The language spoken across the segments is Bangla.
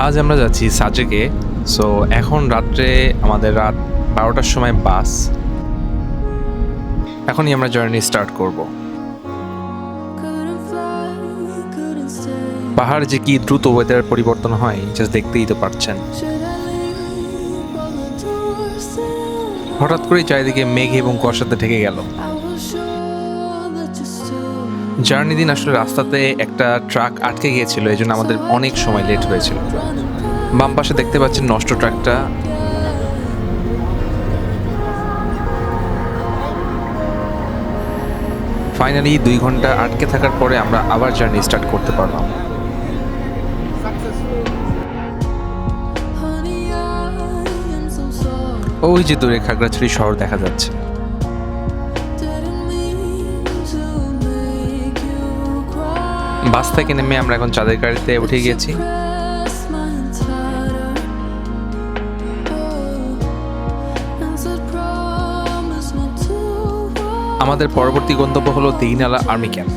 আজ আমরা যাচ্ছি সাজেকে সো এখন রাত্রে আমাদের রাত বারোটার সময় বাস এখনই আমরা জার্নি স্টার্ট করব. পাহাড় যে কি দ্রুত ওয়েদার পরিবর্তন হয় জাস্ট দেখতেই তো পারছেন? হঠাৎ করেই চারিদিকে মেঘ এবং কুয়াশাতে ঢেকে গেল জার্নি দিন আসলে রাস্তাতে একটা ট্রাক আটকে গিয়েছিল এই জন্য আমাদের অনেক সময় লেট হয়েছিল। বাম পাশে দেখতে পাচ্ছেন নষ্ট ট্রাকটা ফাইনালি দুই ঘণ্টা আটকে থাকার পরে আমরা আবার জার্নি স্টার্ট করতে পারলাম. ওই যে দূরে খাগড়াছড়ি শহর দেখা যাচ্ছে। বাস থেকে নেমে আমরা এখন চাঁদের গাড়িতে উঠে গিয়েছি. আমাদের পরবর্তী গন্তব্য হলো দিঘিনালা আর্মি ক্যাম্প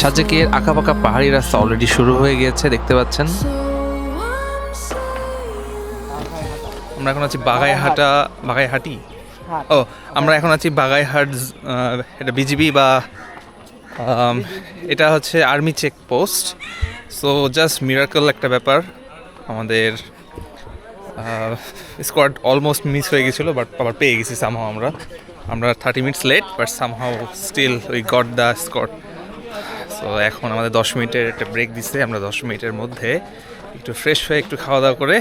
সাজেকের আঁকাবাঁকা পাহাড়ি রাস্তা অলরেডি শুরু হয়ে গিয়েছে দেখতে পাচ্ছেন. আমরা এখন আছি বাগাইহাটা বাগাইহাটি? ও আমরা এখন আছি বাগাইহাট এটা বিজিবি বা এটা হচ্ছে army check post. So just miracle একটা ব্যাপার। আমাদের স্কোয়াড অলমোস্ট মিস হয়ে গেছিল বাট আবার পেয়ে গেছি সামহাও আমরা। আমরা thirty minutes late but somehow still we got the escort so এখন আমাদের দশ মিনিটের একটা ব্রেক দিছে, আমরা দশ মিনিটের মধ্যে একটু ফ্রেশ হয়ে একটু খাওয়া দাওয়া করে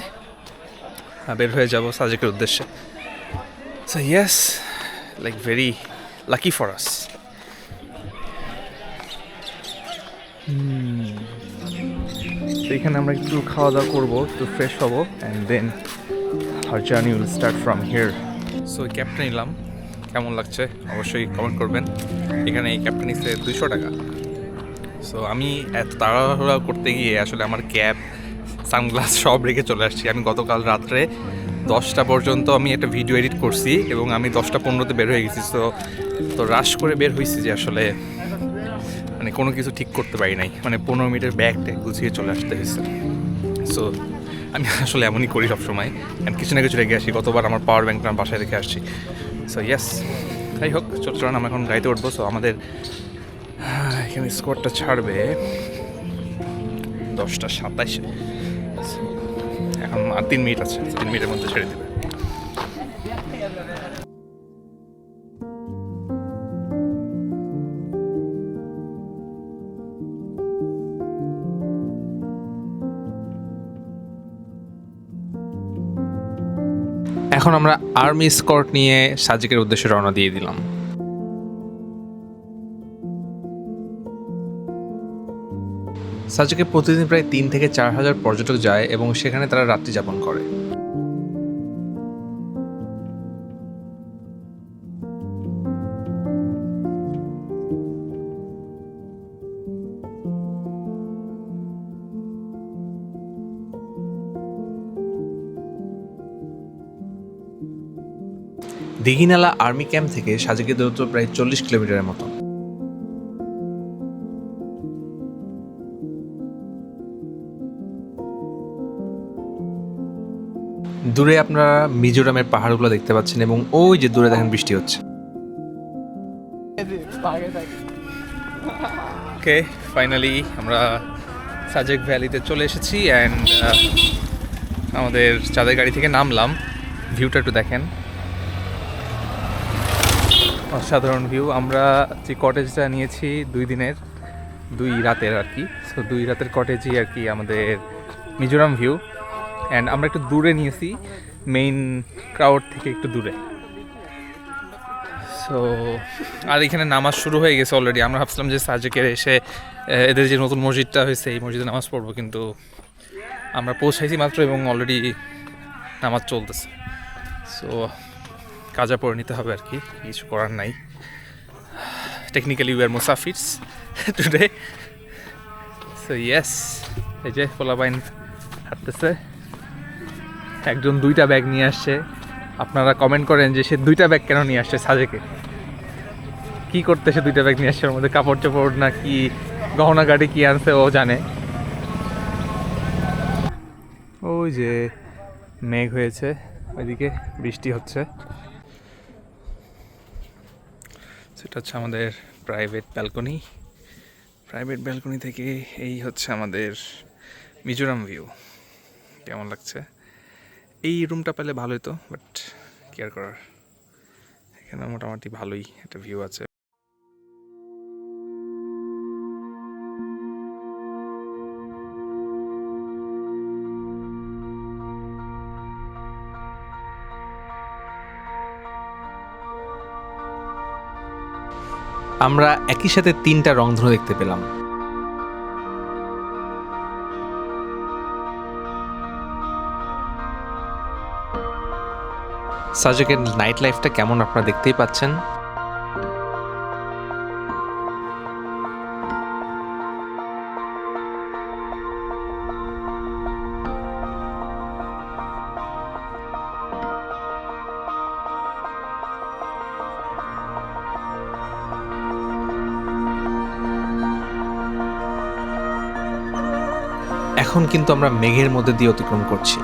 বের হয়ে যাব সাজেকের উদ্দেশ্যে। So yes like very lucky for us এখানে আমরা একটু খাওয়া দাওয়া করব, একটু ফ্রেশ হব and then R journey will start from here so ক্যাবটা নিলাম। কেমন লাগছে? অবশ্যই কমেন্ট করবেন। এখানে এই ক্যাবটা নিচ্ছে দুইশো টাকা। সো আমি এত তাড়াহুড়া করতে গিয়ে আসলে আমার ক্যাব সানগ্লাস সব রেখে চলে আসছি। আমি গতকাল রাত্রে দশটা পর্যন্ত আমি একটা ভিডিও এডিট করছি এবং আমি দশটা পনেরোতে বের হয়ে গেছি। তো তো রাশ করে বের হয়েছি যে আসলে মানে কোনো কিছু ঠিক করতে পারি নাই। মানে পনেরো মিনিটের ব্যাগটা গুছিয়ে চলে আসতে হয়েছে। সো আমি আসলে এমনই করি সবসময়। আমি কিছু না কিছু রেখে আসি। গতবার আমার পাওয়ার আমার বাসায় রেখে আসছি। সো ইয়েস যাই হোক চল চলুন, আমরা এখন গাড়িতে উঠবো। সো আমাদের এখানে স্কোয়াডটা ছাড়বে দশটা সাতাইশে। এখন আর তিন মিনিট আছে, তিন মিনিটের মধ্যে ছেড়ে দেবে। এখন আমরা আর্মি স্কর্ট নিয়ে সাজিকের উদ্দেশ্যে রওনা দিয়ে দিলাম। সাজেকে প্রতিদিন প্রায় তিন থেকে চার হাজার পর্যটক যায় এবং সেখানে তারা রাত্রি যাপন করে। দিঘিনালা আর্মি ক্যাম্প থেকে সাজেকের দূরত্ব প্রায় চল্লিশ কিলোমিটারের মতো। দূরে আপনারা মিজোরামের পাহাড়গুলো দেখতে পাচ্ছেন এবং ওই যে দূরে দেখেন বৃষ্টি হচ্ছে। ওকে ফাইনালি আমরা সাজেক ভ্যালিতে চলে এসেছি অ্যান্ড আমাদের চাঁদের গাড়ি থেকে নামলাম। ভিউটা একটু দেখেন। অসাধারণ ভিউ আমরা যে কটেজটা নিয়েছি দুই দিনের, দুই রাতের আর কি। সো দুই রাতের কটেজই আর কি আমাদের মিজোরাম ভিউ অ্যান্ড আমরা একটু দূরে নিয়েছি মেইন ক্রাউড থেকে একটু দূরে। সো আর এখানে নামাজ শুরু হয়ে গেছে অলরেডি আমরা ভাবছিলাম যে সাজেকের এসে এদের যে নতুন মসজিদটা হয়েছে, এই মসজিদে নামাজ পড়ব, কিন্তু আমরা পৌঁছাইছি মাত্র এবং অলরেডি নামাজ চলতেছে। সো কাজা পরে নিতে হবে আর কি, কিছু করার নাই। Technically we are মুসাফিরস today so yes এই যে পোলাবাইন হাঁটতেছে। একজন দুইটা ব্যাগ নিয়ে আসছে। আপনারা কমেন্ট করেন যে সে দুইটা ব্যাগ কেন নিয়ে আসছে সাজেকে? কি করতে সে দুইটা ব্যাগ নিয়ে আসছে? ওর মধ্যে কাপড় চোপড় না কি গহনা গাড়ি কি আনছে ও জানে। ওই যে মেঘ হয়েছে, ওইদিকে বৃষ্টি হচ্ছে। সেটা হচ্ছে আমাদের প্রাইভেট ব্যালকনি প্রাইভেট ব্যালকনি থেকে এই হচ্ছে আমাদের মিজোরাম ভিউ কেমন লাগছে? এই রুমটা পেলে ভালোই তো বাট কেয়ার করার এখানে মোটামুটি ভালোই একটা ভিউ আছে। আমরা একই সাথে তিনটা রংধনু দেখতে পেলাম। সাজেকের নাইট লাইফটা কেমন আপনারা দেখতেই পাচ্ছেন? এখন কিন্তু আমরা মেঘের মধ্যে দিয়ে অতিক্রম করছি।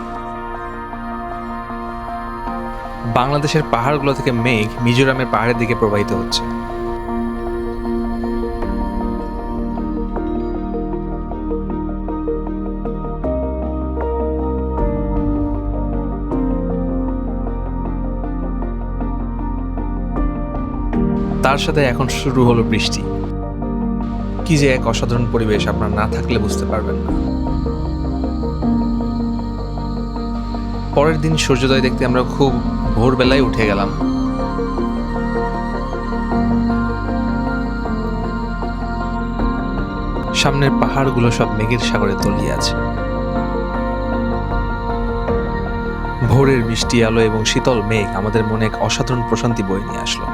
বাংলাদেশের পাহাড়গুলো থেকে মেঘ মিজোরামের পাহাড়ের দিকে প্রবাহিত হচ্ছে। তার সাথে এখন শুরু হলো বৃষ্টি। কি যে এক অসাধারণ পরিবেশ আপনার না থাকলে বুঝতে পারবেন না। পরের দিন সূর্যোদয় দেখতে আমরা খুব ভোরবেলায় উঠে গেলাম। সামনের পাহাড়গুলো সব মেঘের সাগরে তলিয়ে আছে। ভোরের বৃষ্টি আলো এবং শীতল মেঘ আমাদের মনে এক অসাধারণ প্রশান্তি বয়ে নিয়ে আসলো।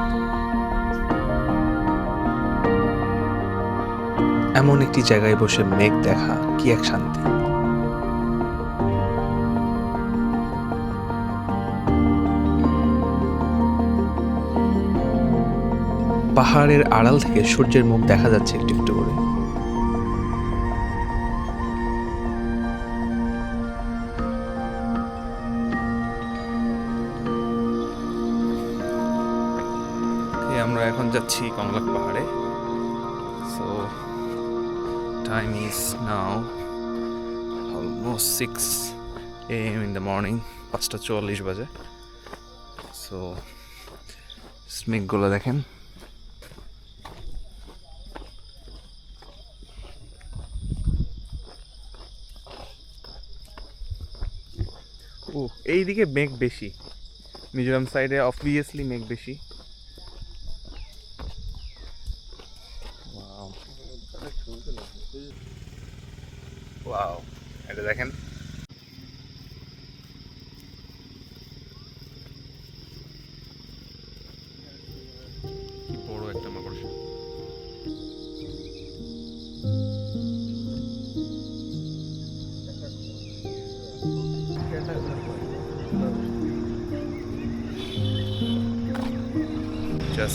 এমন একটি জায়গায় বসে মেঘ দেখা কি এক শান্তি। পাহাড়ের আড়াল থেকে সূর্যের মুখ দেখা যাচ্ছে একটু একটু করে। আমরা এখন যাচ্ছি কমলাক পাহাড়ে। So time is now almost six AM in the morning পাঁচটা চুয়াল্লিশ বাজে। সো স্মেকগুলো দেখেন ও এইদিকে মেঘ বেশি। মিজোরাম সাইডে অবভিয়াসলি মেঘ বেশি। ওয়াও এটা দেখেন।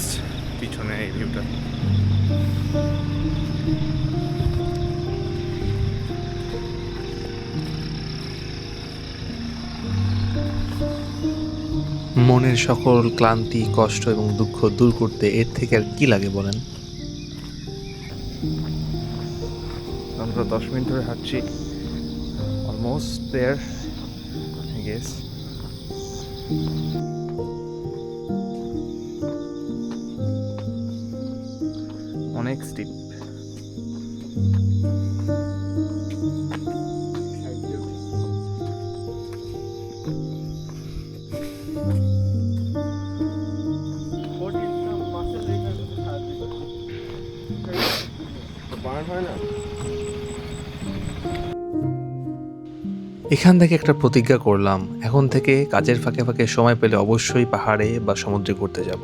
জাস্ট পিছনে এই ভিউটা মনের সকল ক্লান্তি কষ্ট এবং দুঃখ দূর করতে এর থেকে আর কি লাগে বলেন? আমরা দশ মিনিট ধরে হাঁটছি। অলমোস্ট দেয়ার গেস অনেক স্টিপ এখান থেকে একটা প্রতিজ্ঞা করলাম, এখন থেকে কাজের ফাঁকে ফাঁকে সময় পেলে অবশ্যই পাহাড়ে বা সমুদ্রে ঘুরতে যাব।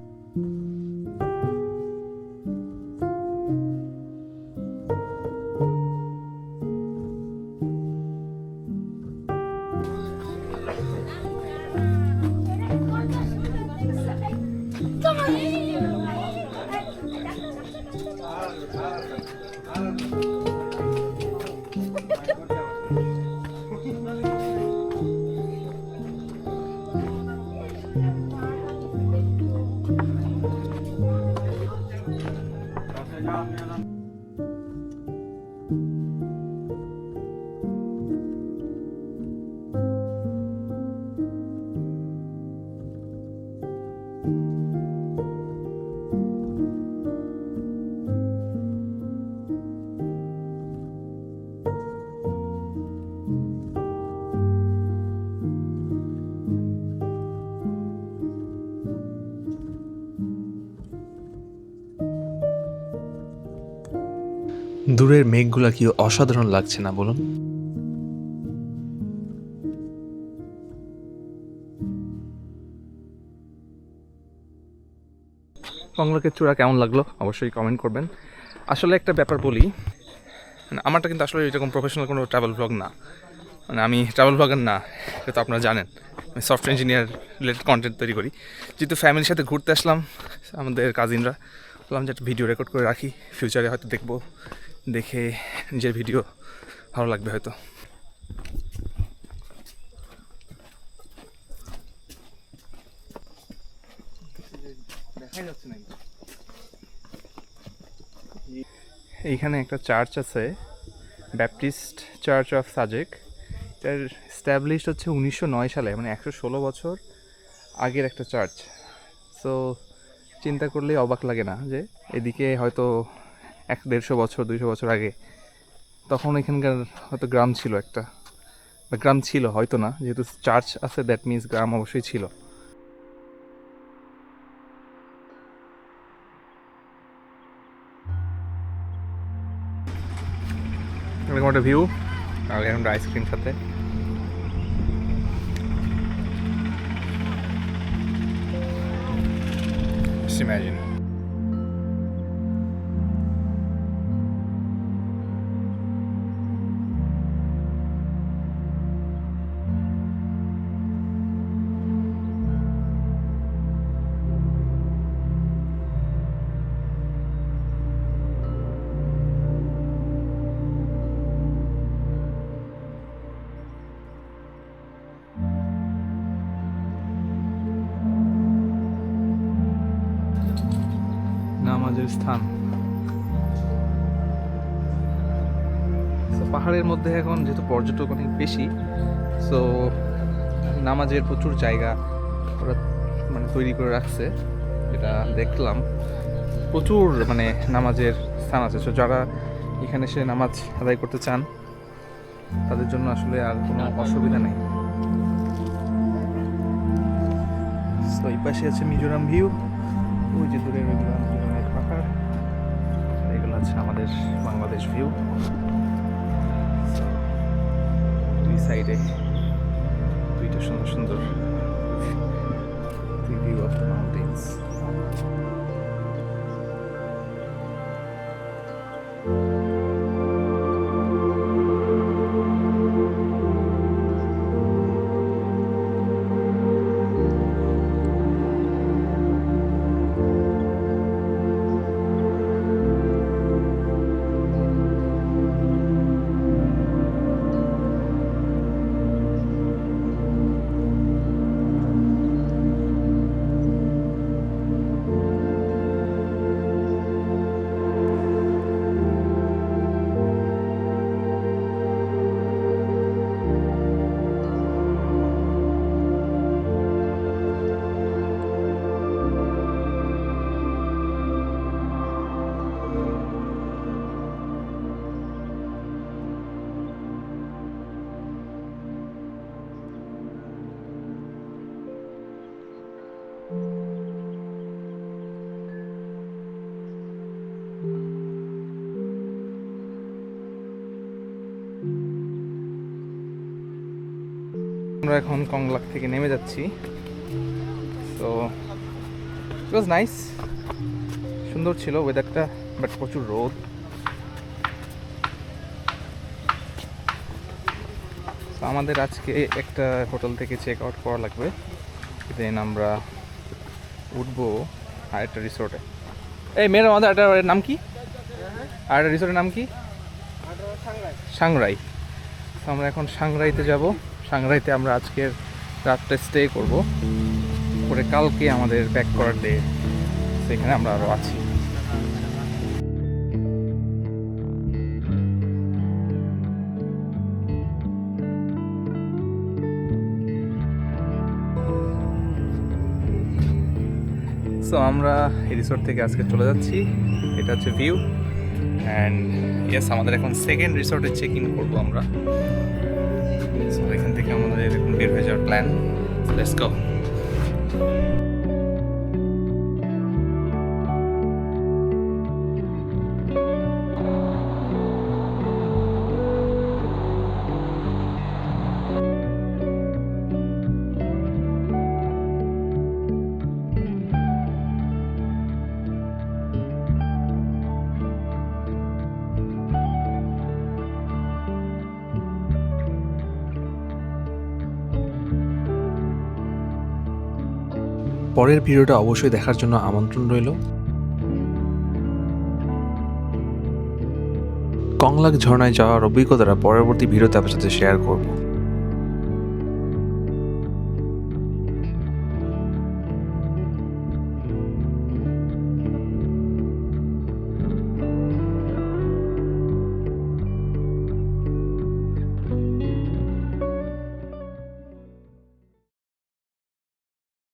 Selam. দূরের মেঘগুলা কি অসাধারণ লাগছে না বলুন? কংলকের চূড়া কেমন লাগল অবশ্যই কমেন্ট করবেন। আসলে একটা ব্যাপার বলি মানে আমারটা কিন্তু আসলে এরকম প্রফেশনাল কোনো ট্রাভেল ব্লগ না। মানে আমি ট্রাভেল ব্লগার না, এটা তো আপনারা জানেন। আমি সফটওয়্যার ইঞ্জিনিয়ার রিলেটেড কন্টেন্ট তৈরি করি। যেহেতু ফ্যামিলির সাথে ঘুরতে আসলাম, আমাদের কাজিনরা বললাম যে একটা ভিডিও রেকর্ড করে রাখি ফিউচারে হয়তো দেখব। দেখে নিজের ভিডিও ভালো লাগবে হয়তো। এইখানে একটা চার্চ আছে ব্যাপটিস্ট চার্চ অফ সাজেক এটার স্ট্যাবলিশড হচ্ছে উনিশশো নয় সালে মানে একশো ষোলো বছর আগের একটা চার্চ। সো চিন্তা করলেই অবাক লাগে না যে এদিকে হয়তো এক দেড়শো বছর, দুইশো বছর আগে, তখন এখানকার হয়তো গ্রাম ছিল একটা। বা গ্রাম ছিল, হয়তো না, যেহেতু চার্চ আছে দ্যাট মিনস গ্রাম অবশ্যই ছিল। এরকম একটা ভিউ আর এরকম আইসক্রিম সাথে। Just imagine. স্থান। পাহাড়ের মধ্যে এখন যেহেতু পর্যটক অনেক বেশি সো নামাজের প্রচুর জায়গা ওরা মানে তৈরি করে রাখছে, যেটা দেখলাম। প্রচুর মানে নামাজের স্থান আছে। সো যারা এখানে এসে নামাজ আদায় করতে চান, তাদের জন্য আসলে আর কোনো অসুবিধা নেই। তো এই পাশে আছে মিজোরাম ভিউ। ওই যে দূরে ওইগুলো বাংলাদেশ ভিউ দুই সাইডে দুইটা সুন্দর সুন্দর ভিউ অফ দ্য মাউন্টেন্স আমরা এখন কংলাক থেকে নেমে যাচ্ছি। তো ইট ওয়াজ নাইস সুন্দর ছিল ওয়েদারটা বাট প্রচুর রোদ। আমাদের আজকে একটা হোটেল থেকে চেক আউট করা লাগবে। দেন আমরা উঠবো আর একটা রিসোর্টে এই মেয়ের আমাদের একটা নাম কি? আর একটা রিসোর্টের নাম কি? সাংরাই। তো আমরা এখন সাংরাইতে যাব। সাংরাইতে আমরা আজকের রাতটা স্টে করব। পরে কালকে আমাদের ব্যাক করার ডে সেখানে আমরা আরও আছি। সো আমরা এই রিসোর্ট থেকে আজকে চলে যাচ্ছি। এটা হচ্ছে ভিউ অ্যান্ড ইয়েস আমাদের এখন সেকেন্ড রিসোর্টে চেক ইন করব আমরা। বের হয়ে যাওয়ার প্ল্যান পরের ভিডিওটা অবশ্যই দেখার জন্য আমন্ত্রণ রইল। কংলাক ঝর্ণায় যাওয়ার অভিজ্ঞতাটা পরবর্তী ভিডিওতে আপনার সাথে শেয়ার করব।